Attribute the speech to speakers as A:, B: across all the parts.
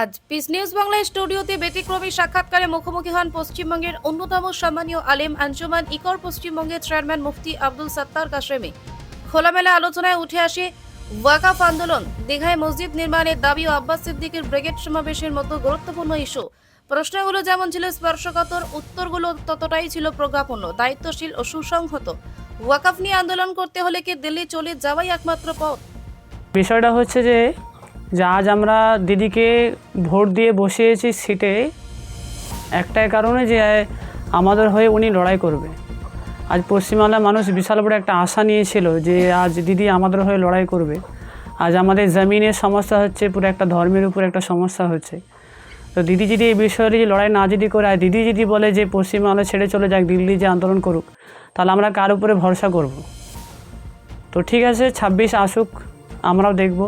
A: আজ piece news Bangla স্টুডিওতে ব্যতিক্রমী সাক্ষাৎকারে মুখোমুখি হন পশ্চিমবঙ্গের অন্যতম সম্মানীয় আলেম আঞ্জুমান ইকর পশ্চিমবঙ্গের চেয়ারম্যান মুফতি আব্দুল সাত্তার কাশেমি। খোলামেলা আলোচনায় উঠে আসে ওয়াকাফ আন্দোলন, দীঘায় মসজিদ নির্মাণের দাবি ও আব্বাস সিদ্দিকের ব্রিগেড সমাবেশের মতো গুরুত্বপূর্ণ ইস্যু। প্রশ্নগুলো যেমন ছিল স্পর্শকাতর, উত্তরগুলো ততটাই ছিল প্রজ্ঞাপন্য দায়িত্বশীল ও সুসংহত। ওয়াকাফ নিয়ে আন্দোলন করতে হলে কি দিল্লি চলে যাওয়াই একমাত্র পথ?
B: বিষয়টা হচ্ছে যে যে আজ আমরা দিদিকে ভোট দিয়ে বসিয়েছি সিটে, একটাই কারণে যে আমাদের হয়ে উনি লড়াই করবে। আজ পশ্চিমবাংলার মানুষ বিশাল বড় একটা আশা নিয়েছিল যে আজ দিদি আমাদের হয়ে লড়াই করবে। আজ আমাদের জমিনের সমস্যা হচ্ছে, পুরো একটা ধর্মের উপর একটা সমস্যা হচ্ছে। তো দিদি যদি এই বিষয়ে যদি লড়াই না যদি করে, আর দিদি যদি বলে যে পশ্চিমবাংলা ছেড়ে চলে যাক, দিল্লি যে আন্দোলন করুক, তাহলে আমরা কার উপরে ভরসা করব? তো ঠিক আছে, ছাব্বিশ আসুক, আমরাও দেখব।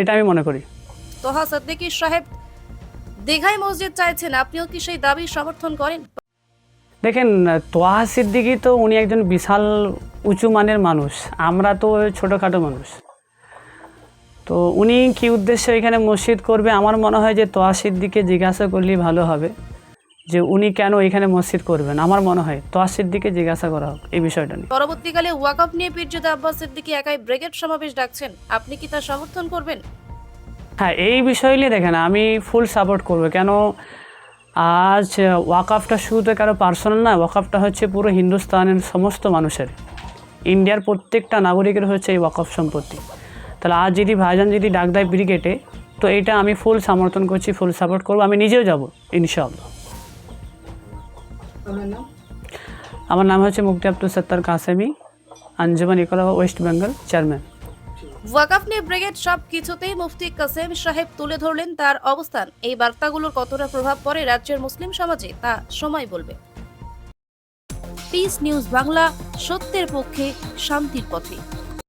B: এটা আমি মনে করি।
A: তোহা সদ্দিকি সাহেব দীঘায় মসজিদ চাইছেন আপনিও কি সেই দাবি সমর্থন করেন?
B: দেখেন তোহা সিদ্দিকি তো উনি একজন বিশাল উঁচু মানের মানুষ আমরা তো ছোটোখাটো মানুষ। তো উনি কি উদ্দেশ্যে এখানে মসজিদ করবে? আমার মনে হয় যে তোহা সিদ্দিকে জিজ্ঞাসা করলেই ভালো হবে। যে উনি কেন এখানে মসজিদ করবেন? আমার মনে হয় তোহা সিদ্দিকে জিজ্ঞাসা করা হোক এই বিষয়টা নিয়ে।
A: পরবর্তীকালে ওয়াকআপ নিয়ে পীরজাদা আব্বাস সিদ্দিকী একাই ব্রিগেড সমাবেশ ডাকছেন। আপনি কি তা সমর্থন করবেন?
B: হ্যাঁ এই বিষয় নিয়ে দেখেন আমি ফুল সাপোর্ট করব। কেন আজ ওয়াকআপটা শুধু কারও পার্সোনাল না ওয়াকআপটা হচ্ছে পুরো হিন্দুস্তানের সমস্ত মানুষের। ইন্ডিয়ার প্রত্যেকটা নাগরিকের হচ্ছে এই ওয়াকআপ সম্পত্তি। তাহলে আজ যদি ভাইজান যদি ডাক দেয় ব্রিগেডে তো এটা আমি ফুল সমর্থন করছি ফুল সাপোর্ট করব আমি নিজেও যাব ইনশাআল্লাহ। আমার নাম? হচ্ছে মুক্তি আব্দুল সত্তার কাসেমি আঞ্জুমান ইকলা ওয়েস্ট বেঙ্গল চেয়ারম্যান।
A: ওয়াকআপ নিয়ে ব্রিগেড সব কিছুতেই মুফতি কাসেম সাহেব তুলে ধরলেন তার অবস্থান। এই বার্তাগুলোর কতটা প্রভাব পড়ে রাজ্যের মুসলিম সমাজে তা সময় বলবে। পিস নিউজ বাংলা সত্যের পক্ষে শান্তির পথে।